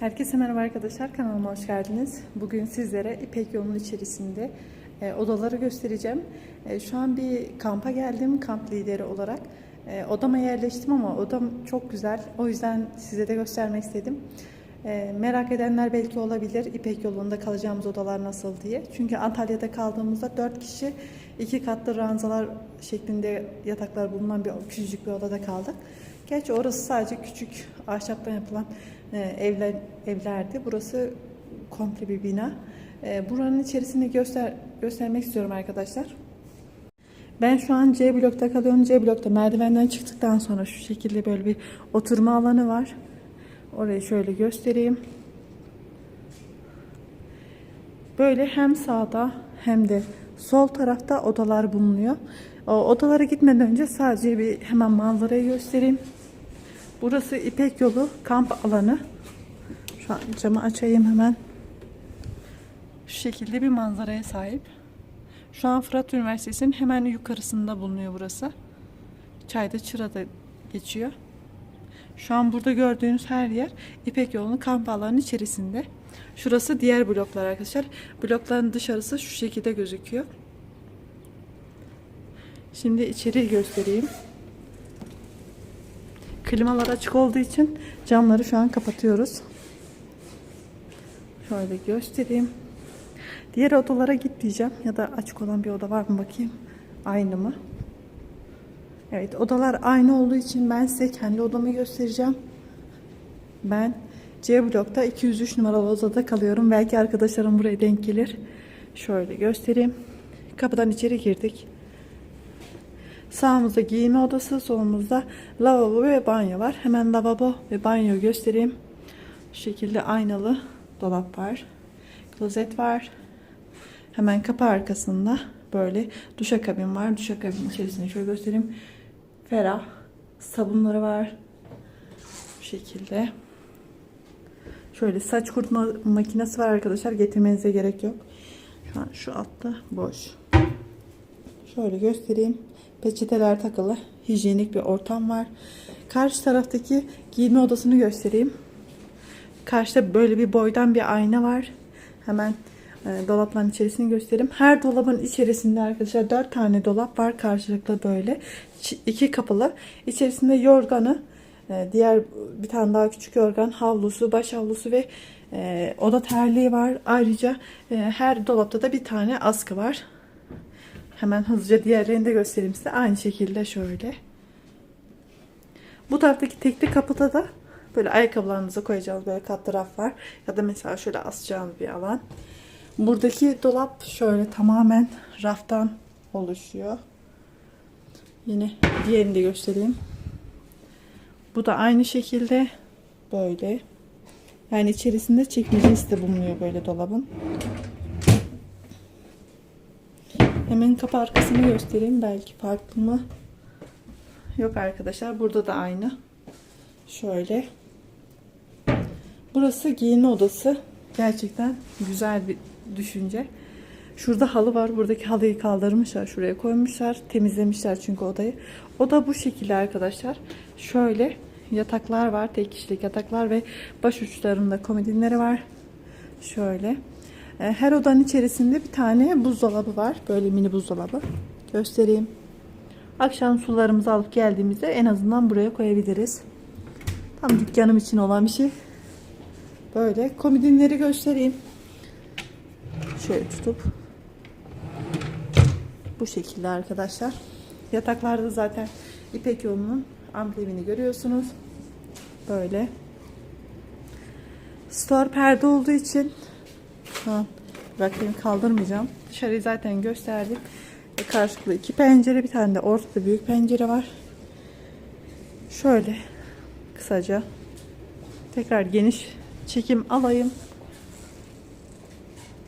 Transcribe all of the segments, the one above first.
Herkese merhaba arkadaşlar kanalıma hoş geldiniz. Bugün sizlere İpek yolunun içerisinde e, odaları göstereceğim. E, şu an bir kampa geldim kamp lideri olarak. E, odama yerleştim ama odam çok güzel. O yüzden size de göstermek istedim. E, merak edenler belki olabilir İpek yolunda kalacağımız odalar nasıl diye. Çünkü Antalya'da kaldığımızda 4 kişi iki katlı ranzalar şeklinde yataklar bulunan bir küçücük bir odada kaldık. Gerçi orası sadece küçük ahşaptan yapılan e, evler evlerdi. Burası komple bir bina. E, buranın içerisini göster göstermek istiyorum arkadaşlar. Ben şu an C blokta kalıyorum. C blokta merdivenden çıktıktan sonra şu şekilde böyle bir oturma alanı var. Orayı şöyle göstereyim. Böyle hem sağda hem de sol tarafta odalar bulunuyor. O odalara gitmeden önce sadece bir hemen manzarayı göstereyim. Burası İpek Yolu kamp alanı. Şu an camı açayım hemen. Şu şekilde bir manzaraya sahip. Şu an Fırat Üniversitesi'nin hemen yukarısında bulunuyor burası. Çayda Çıra'da geçiyor. Şu an burada gördüğünüz her yer İpek Yolu'nun kamp alanının içerisinde. Şurası diğer bloklar arkadaşlar. Blokların dışarısı şu şekilde gözüküyor. Şimdi içeri göstereyim. Klimalar açık olduğu için camları şu an kapatıyoruz. Şöyle göstereyim. Diğer odalara git diyeceğim. Ya da açık olan bir oda var mı bakayım. Aynı mı? Evet odalar aynı olduğu için ben size kendi odamı göstereceğim. Ben C blokta 203 numaralı odada kalıyorum. Belki arkadaşlarım buraya denk gelir. Şöyle göstereyim. Kapıdan içeri girdik. Sağımızda giyinme odası, solumuzda lavabo ve banyo var. Hemen lavabo ve banyo göstereyim. Şu şekilde aynalı dolap var. Klozet var. Hemen kapı arkasında böyle duşakabin var. Duşakabin içerisinde şöyle göstereyim. Ferah. Sabunları var. Bu şekilde. Şöyle saç kurutma makinesi var arkadaşlar. Getirmenize gerek yok. Şu an şu altta boş. Şöyle göstereyim. Peçeteler takılı. Hijyenik bir ortam var. Karşı taraftaki giyinme odasını göstereyim. Karşıda böyle bir boydan bir ayna var. Hemen e, dolapların içerisini göstereyim. Her dolabın içerisinde arkadaşlar 4 tane dolap var karşılıklı böyle. İki kapılı. İçerisinde yorganı, e, diğer bir tane daha küçük yorgan, havlusu, baş havlusu ve e, oda terliği var. Ayrıca e, her dolapta da bir tane askı var. Hemen hızlıca diğerlerini de göstereyim size. Aynı şekilde şöyle. Bu taraftaki tekli kapıda da böyle ayakkabılarınızı koyacağınız böyle kat taraf var. Ya da mesela şöyle asacağınız bir alan. Buradaki dolap şöyle tamamen raftan oluşuyor. Yine diğerini de göstereyim. Bu da aynı şekilde böyle. Yani içerisinde çekmecesi de bulunuyor böyle dolabın. Hemen kapı arkasını göstereyim. Belki farklı mı? Yok arkadaşlar. Burada da aynı. Şöyle. Burası giyinme odası. Gerçekten güzel bir düşünce. Şurada halı var. Buradaki halıyı kaldırmışlar. Şuraya koymuşlar. Temizlemişler çünkü odayı. Oda bu şekilde arkadaşlar. Şöyle yataklar var. Tek kişilik yataklar ve baş uçlarında komodinleri var. Şöyle. E, Her odanın içerisinde bir tane buzdolabı var. Böyle mini buzdolabı. Göstereyim. Akşam sularımızı alıp geldiğimizde en azından buraya koyabiliriz. Tam dükkanım için olan bir şey. Böyle komodinleri göstereyim. Şöyle tutup bu şekilde arkadaşlar. Yataklarda zaten İpek yolunun amblemini görüyorsunuz. Böyle. Store perde olduğu için şu bakayım kaldırmayacağım. Dışarıyı zaten gösterdik. Ve karşılıklı iki pencere bir tane de ortada büyük pencere var. Şöyle kısaca tekrar geniş çekim alayım.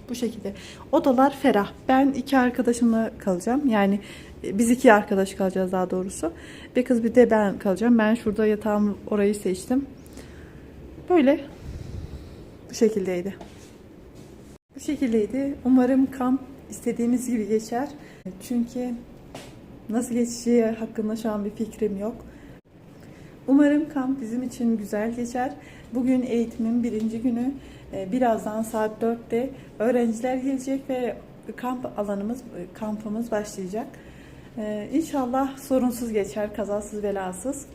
Bu şekilde. Odalar ferah. Ben iki arkadaşımla kalacağım. Yani e, biz iki arkadaş kalacağız daha doğrusu. Bir kız bir de ben kalacağım. Ben şurada yatağım orayı seçtim. Böyle bu şekildeydi. Bu şekildeydi. Umarım kamp istediğimiz gibi geçer. Çünkü nasıl geçeceği hakkında şu an bir fikrim yok. Umarım kamp bizim için güzel geçer. Bugün eğitimin birinci günü. Ee, Birazdan saat 4'te öğrenciler gelecek ve kamp alanımız, kampımız başlayacak. Ee, İnşallah sorunsuz geçer, kazasız belasız.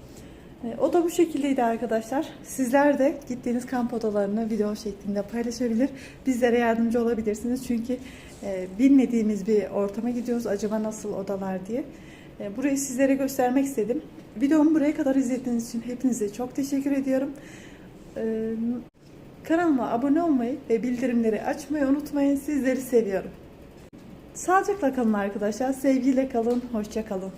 Ee, O da bu şekildeydi arkadaşlar. Sizler de gittiğiniz kamp odalarını video şeklinde paylaşabilir. Bizlere yardımcı olabilirsiniz. Çünkü e, bilmediğimiz bir ortama gidiyoruz. Acaba nasıl odalar diye. E, Burayı sizlere göstermek istedim. Videomu buraya kadar izlediğiniz için hepinize çok teşekkür ediyorum. Ee, Kanalıma abone olmayı ve bildirimleri açmayı unutmayın. Sizleri seviyorum. Sağlıcakla kalın arkadaşlar. Sevgiyle kalın. Hoşça kalın.